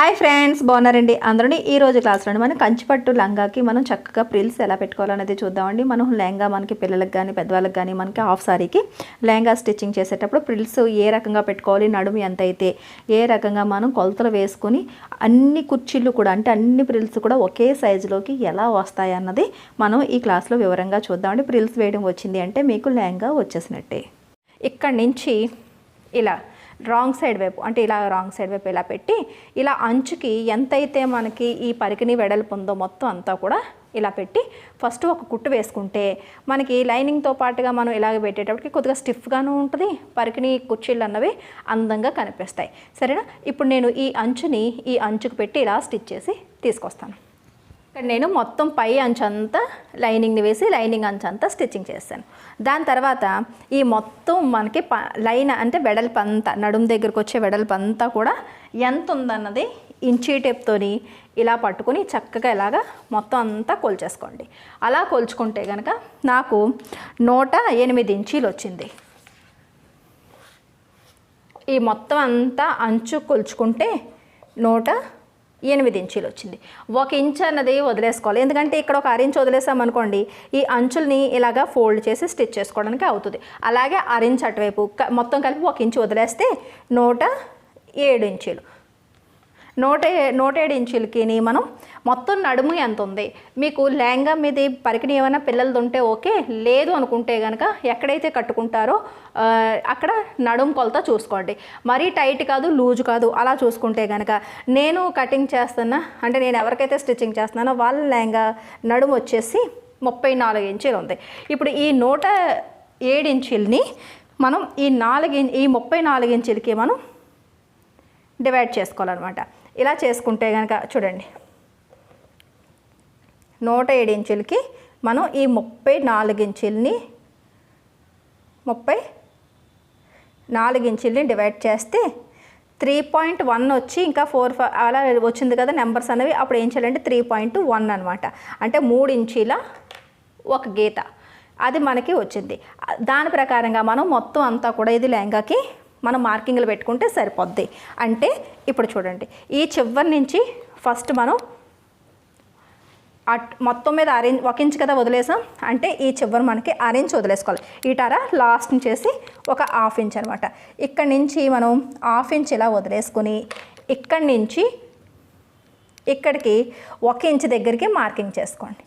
Hi friends బాగున్నారండి? అందరూ ఈ రోజు క్లాస్లో మనం కంచిపట్టు లంగాకి మనం చక్కగా ప్రిల్స్ ఎలా పెట్టుకోవాలనేది చూద్దామండి. మనం లెహంగా మనకి పిల్లలకు కానీ పెద్దవాళ్ళకి కానీ మనకి హాఫ్ సారీకి లెహంగా స్టిచ్చింగ్ చేసేటప్పుడు ప్రిల్స్ ఏ రకంగా పెట్టుకోవాలి నడుము ఎంత అయితే ఏ రకంగా మనం కొలతలు వేసుకొని అన్ని కుర్చీలు కూడా అంటే అన్ని ప్రిల్స్ కూడా ఒకే సైజులోకి ఎలా వస్తాయి అన్నది మనం ఈ క్లాస్లో వివరంగా చూద్దామండి. ప్రిల్స్ వేయడం వచ్చింది అంటే మీకు లెహంగా వచ్చేసినట్టే. ఇక్కడి నుంచి ఇలా రాంగ్ సైడ్ వైపు అంటే ఇలా రాంగ్ సైడ్ వైపు ఇలా పెట్టి ఇలా అంచుకి ఎంతైతే మనకి ఈ పరికిని వెడల్పు ఉందో మొత్తం అంతా కూడా ఇలా పెట్టి ఫస్ట్ ఒక కుట్టు వేసుకుంటే మనకి లైనింగ్తో పాటుగా మనం ఇలాగ పెట్టేటప్పటికి కొద్దిగా స్టిఫ్గాను ఉంటుంది పరికిని కుర్చీలు అన్నవి అందంగా కనిపిస్తాయి. సరేనా? ఇప్పుడు నేను ఈ అంచుని ఈ అంచుకు పెట్టి ఇలా స్టిచ్ చేసి తీసుకొస్తాను. ఇక్కడ నేను మొత్తం పై అంచంతా లైనింగ్ని వేసి లైనింగ్ అంచంతా స్టిచ్చింగ్ చేస్తాను. దాని తర్వాత ఈ మొత్తం మనకి ప లైన్ అంటే వెడల్పు అంతా నడుము దగ్గరకు వచ్చే వెడల్పు అంతా కూడా ఎంత ఉందన్నది ఇంచీ టేప్తోని ఇలా పట్టుకొని చక్కగా ఇలాగా మొత్తం అంతా కొల్చేసుకోండి. అలా కొల్చుకుంటే కనుక నాకు నూట ఎనిమిది ఇంచీలు వచ్చింది. ఈ మొత్తం అంతా అంచు కొలుచుకుంటే నూట ఎనిమిది ఇంచీలు వచ్చింది. ఒక ఇంచ్ అన్నది వదిలేసుకోవాలి. ఎందుకంటే ఇక్కడ ఒక అరించ్ వదిలేసామనుకోండి ఈ అంచుల్ని ఇలాగా ఫోల్డ్ చేసి స్టిచ్ చేసుకోవడానికి అవుతుంది. అలాగే అరించ్ అటువైపు మొత్తం కలిపి ఒక ఇంచు వదిలేస్తే నూట ఏడు ఇంచీలు. నూట నూట ఏడు ఇంచులకిని మనం మొత్తం నడుము ఎంత ఉంది మీకు లెహంగా మీద పరికిణి ఏమైనా పిల్లలది ఉంటే ఓకే లేదు అనుకుంటే కనుక ఎక్కడైతే కట్టుకుంటారో అక్కడ నడుము కొలత చూసుకోండి. మరీ టైట్ కాదు లూజ్ కాదు అలా చూసుకుంటే కనుక నేను కటింగ్ చేస్తున్నా అంటే నేను ఎవరికైతే స్టిచ్చింగ్ చేస్తున్నానో వాళ్ళ లెహంగా నడుము వచ్చేసి ముప్పై నాలుగు ఇంచులు ఉంది. ఇప్పుడు ఈ నూట ఏడు ఇంచుల్ని మనం ఈ నాలుగు ఈ ముప్పై నాలుగు ఇంచులకి మనం డివైడ్ చేసుకోవాలన్నమాట. ఇలా చేసుకుంటే కనుక చూడండి. నూట ఏడు ఇంచులకి మనం ఈ ముప్పై నాలుగు ఇంచుల్ని ముప్పై నాలుగు ఇంచుల్ని డివైడ్ చేస్తే త్రీ పాయింట్ వన్ వచ్చి ఇంకా ఫోర్ ఫైవ్ అలా వచ్చింది కదా నెంబర్స్ అనేవి అప్పుడు ఏం చేయాలంటే త్రీ పాయింట్ వన్ అనమాట అంటే మూడు ఇంచీల ఒక గీత. అది మనకి వచ్చింది. దాని ప్రకారంగా మనం మొత్తం అంతా కూడా ఇది లెహంగాకి మనం మార్కింగ్లు పెట్టుకుంటే సరిపోద్ది. అంటే ఇప్పుడు చూడండి ఈ చివరి నుంచి ఫస్ట్ మనం అట్ మొత్తం మీద అరేంజ్ ఒక ఇంచ్ కదా వదిలేసాం. అంటే ఈ చివరి మనకి అరేంజ్ వదిలేసుకోవాలి. ఈటారా లాస్ట్ చేసి ఒక హాఫ్ ఇంచ్ అనమాట. ఇక్కడి నుంచి మనం హాఫ్ ఇంచ్ ఇలా వదిలేసుకుని ఇక్కడి నుంచి ఇక్కడికి ఒక ఇంచ్ దగ్గరికి మార్కింగ్ చేసుకోండి.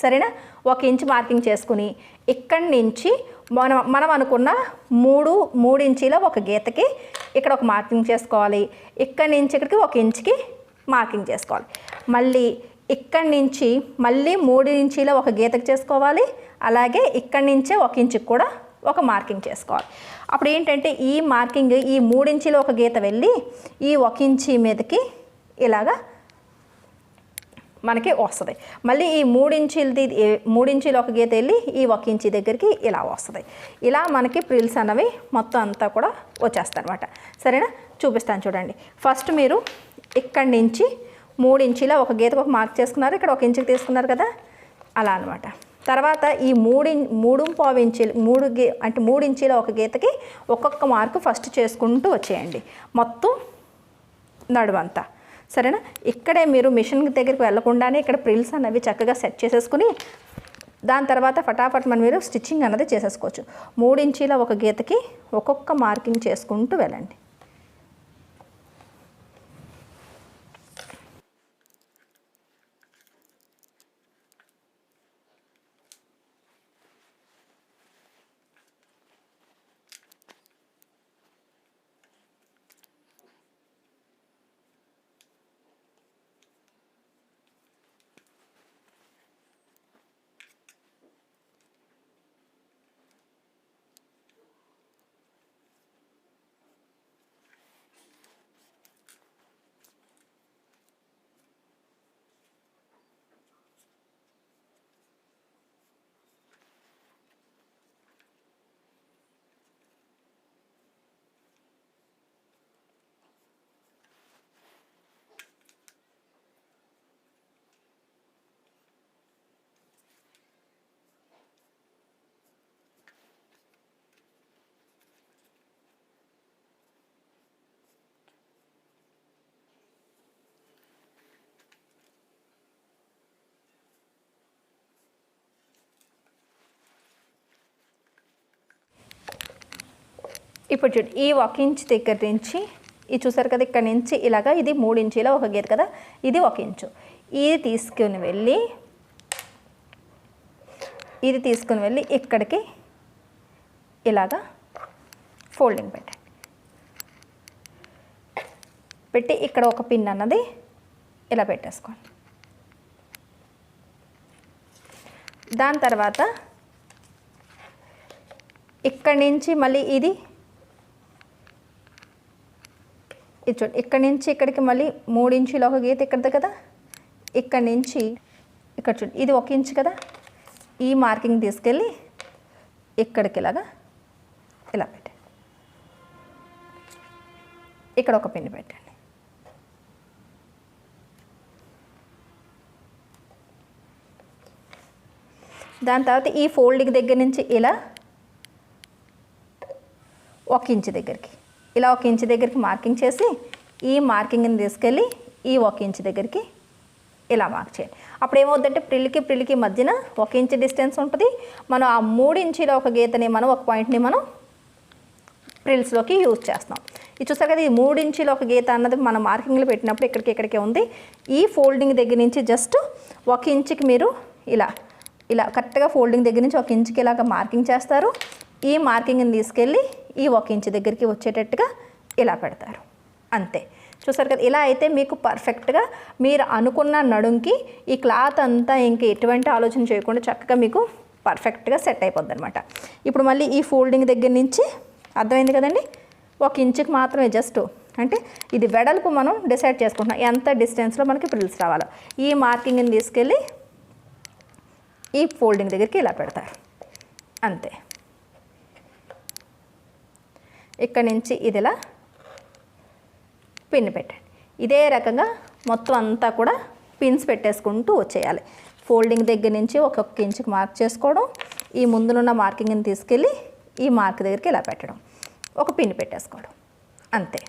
సరేనా? ఒక ఇంచ్ మార్కింగ్ చేసుకుని ఇక్కడి నుంచి మనం మనం అనుకున్న మూడు మూడు ఇంచీల ఒక గీతకి ఇక్కడ ఒక మార్కింగ్ చేసుకోవాలి. ఇక్కడి నుంచి ఇక్కడికి ఒక ఇంచుకి మార్కింగ్ చేసుకోవాలి. మళ్ళీ ఇక్కడి నుంచి మళ్ళీ మూడు ఇంచీల ఒక గీతకు చేసుకోవాలి. అలాగే ఇక్కడి నుంచే ఒక ఇంచుకి కూడా ఒక మార్కింగ్ చేసుకోవాలి. అప్పుడు ఏంటంటే ఈ మార్కింగ్ ఈ మూడు ఒక గీత వెళ్ళి ఈ ఒక ఇంచీ మీదకి ఇలాగా మనకి వస్తుంది. మళ్ళీ ఈ మూడించీలది మూడించీలు ఒక గీత వెళ్ళి ఈ ఒక ఇంచి దగ్గరికి ఇలా వస్తుంది. ఇలా మనకి ప్రిల్స్ అన్నవి మొత్తం అంతా కూడా వచ్చేస్తాయి అనమాట సరేనా? చూపిస్తాను చూడండి. ఫస్ట్ మీరు ఇక్కడి నుంచి మూడు ఇంచీల ఒక గీతకు ఒక మార్క్ చేసుకున్నారు ఇక్కడ ఒక ఇంచుకి తీసుకున్నారు కదా? అలా అనమాట తర్వాత ఈ మూడు మూడు పావు ఇంచీలు మూడు గే అంటే మూడు ఇంచీల ఒక గీతకి ఒక్కొక్క మార్కు ఫస్ట్ చేసుకుంటూ వచ్చేయండి. మొత్తం నడువంతా. సరేనా? ఇక్కడే మీరు మిషన్ దగ్గరికి వెళ్ళకుండానే ఇక్కడ ప్రిల్స్ అనేవి చక్కగా సెట్ చేసేసుకుని దాని తర్వాత ఫటాఫట్ మనం మీరు స్టిచ్చింగ్ అన్నది చేసేసుకోవచ్చు. మూడు ఇంచీల ఒక గీతకి ఒక్కొక్క మార్కింగ్ చేసుకుంటూ వెళ్ళండి. ఇప్పుడు చూడు ఈ ఒక ఇంచ్ దగ్గర నుంచి ఇది చూసారు కదా ఇక్కడ నుంచి ఇలాగా ఇది మూడు ఇంచీలో ఒక గీత కదా ఇది ఒక ఇంచు. ఇది తీసుకుని వెళ్ళి ఇది తీసుకుని వెళ్ళి ఇక్కడికి ఇలాగా ఫోల్డింగ్ పెట్టండి పెట్టి ఇక్కడ ఒక పిన్ అన్నది ఇలా పెట్టేసుకోండి. దాని తర్వాత ఇక్కడి నుంచి మళ్ళీ ఇది ఇది చూడండి ఇక్కడ నుంచి ఇక్కడికి మళ్ళీ మూడు ఇంచులు ఒక గీత ఇక్కడది కదా? ఇక్కడ నుంచి ఇక్కడ చూడండి ఇది ఒక ఇంచు కదా? ఈ మార్కింగ్ తీసుకెళ్ళి ఇక్కడికి ఇలాగా ఇలా పెట్టండి. ఇక్కడ ఒక పిన్ పెట్టండి. దాని తర్వాత ఈ ఫోల్డింగ్ దగ్గర నుంచి ఇలా ఒక ఇంచు దగ్గరికి. ఇలా ఒక ఇంచు దగ్గరికి మార్కింగ్ చేసి ఈ మార్కింగ్ని తీసుకెళ్ళి ఈ ఒక ఇంచు దగ్గరికి ఇలా మార్క్ చేయండి. అప్పుడు ఏమవుతుందంటే ప్రిల్కి ప్రిల్కి మధ్యన ఒక ఇంచు డిస్టెన్స్ ఉంటుంది. మనం ఆ మూడు ఇంచుల ఒక గీతని మనం ఒక పాయింట్ని మనం ప్రిల్స్లోకి యూజ్ చేస్తాం. ఇది చూస్తారు కదా ఈ మూడు ఇంచుల ఒక గీత అన్నది మనం మార్కింగ్లో పెట్టినప్పుడు ఇక్కడికి ఇక్కడికే ఉంది. ఈ ఫోల్డింగ్ దగ్గర నుంచి జస్ట్ ఒక ఇంచుకి మీరు ఇలా ఇలా కరెక్ట్గా ఫోల్డింగ్ దగ్గర నుంచి ఒక ఇంచుకి ఇలాగ మార్కింగ్ చేస్తారు. ఈ మార్కింగ్ని తీసుకెళ్ళి ఈ ఒక ఇంచు దగ్గరికి వచ్చేటట్టుగా ఇలా పెడతారు. అంతే. చూసారు కదా ఇలా అయితే మీకు పర్ఫెక్ట్గా మీరు అనుకున్న నడుంకి ఈ క్లాత్ అంతా ఇంక ఎటువంటి ఆలోచన చేయకుండా చక్కగా మీకు పర్ఫెక్ట్గా సెట్ అయిపోద్ది అనమాట ఇప్పుడు మళ్ళీ ఈ ఫోల్డింగ్ దగ్గర నుంచి అర్థమైంది కదండి? ఒక ఇంచుకి మాత్రమే జస్ట్ అంటే ఇది వెడల్పు మనం డిసైడ్ చేసుకుంటున్నాం. ఎంత డిస్టెన్స్లో మనకి ప్రిల్స్ రావాలో. ఈ మార్కింగ్ని తీసుకెళ్ళి ఈ ఫోల్డింగ్ దగ్గరికి ఇలా పెడతారు. అంతే. ఇక్కడ నుంచి ఇది ఇలా పిన్ పెట్టండి. ఇదే రకంగా మొత్తం అంతా కూడా పిన్స్ పెట్టేసుకుంటూ వచ్చేయాలి. ఫోల్డింగ్ దగ్గర నుంచి ఒక్కొక్క ఇంచుకి మార్క్ చేసుకోవడం ఈ ముందునున్న మార్కింగ్ని తీసుకెళ్ళి ఈ మార్క్ దగ్గరికి ఇలా పెట్టడం. ఒక పిన్ పెట్టేసుకోవడం. అంతే.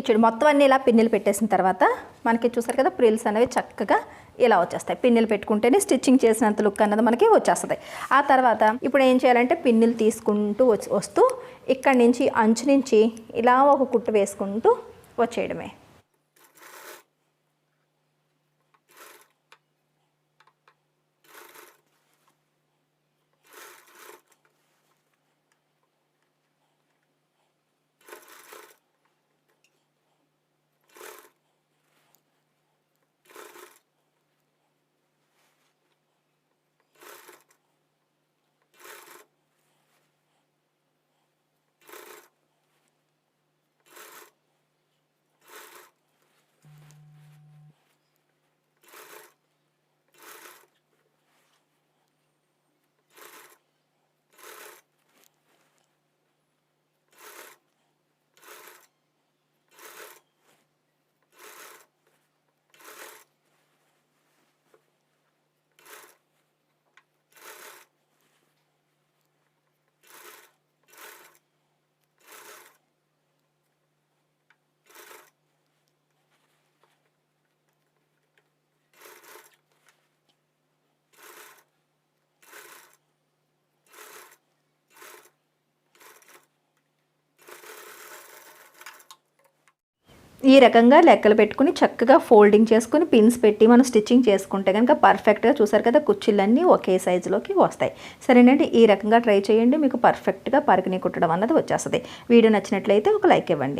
ఇచ్చుడు మొత్తం అన్నీ ఇలా పిన్నులు పెట్టేసిన తర్వాత మనకి చూసారు కదా ప్రిల్స్ అనేవి చక్కగా ఇలా వచ్చేస్తాయి. పిన్నులు పెట్టుకుంటేనే స్టిచ్చింగ్ చేసినంత లుక్ అన్నది మనకి వచ్చేస్తుంది. ఆ తర్వాత ఇప్పుడు ఏం చేయాలంటే పిన్నులు తీసుకుంటూ వచ్చి వస్తూ ఇక్కడి నుంచి అంచు నుంచి ఇలా ఒక కుట్టు వేసుకుంటూ వచ్చేయడమే. ఈ రకంగా లెక్కలు పెట్టుకుని చక్కగా ఫోల్డింగ్ చేసుకుని పిన్స్ పెట్టి మనం స్టిచ్చింగ్ చేసుకుంటే కనుక పర్ఫెక్ట్గా చూసారు కదా కుర్చీలన్నీ ఒకే సైజులోకి వస్తాయి. సరేనండి ఈ రకంగా ట్రై చేయండి మీకు పర్ఫెక్ట్గా పరికిని కుట్టడం అన్నది వచ్చేస్తుంది. వీడియో నచ్చినట్లయితే ఒక లైక్ ఇవ్వండి.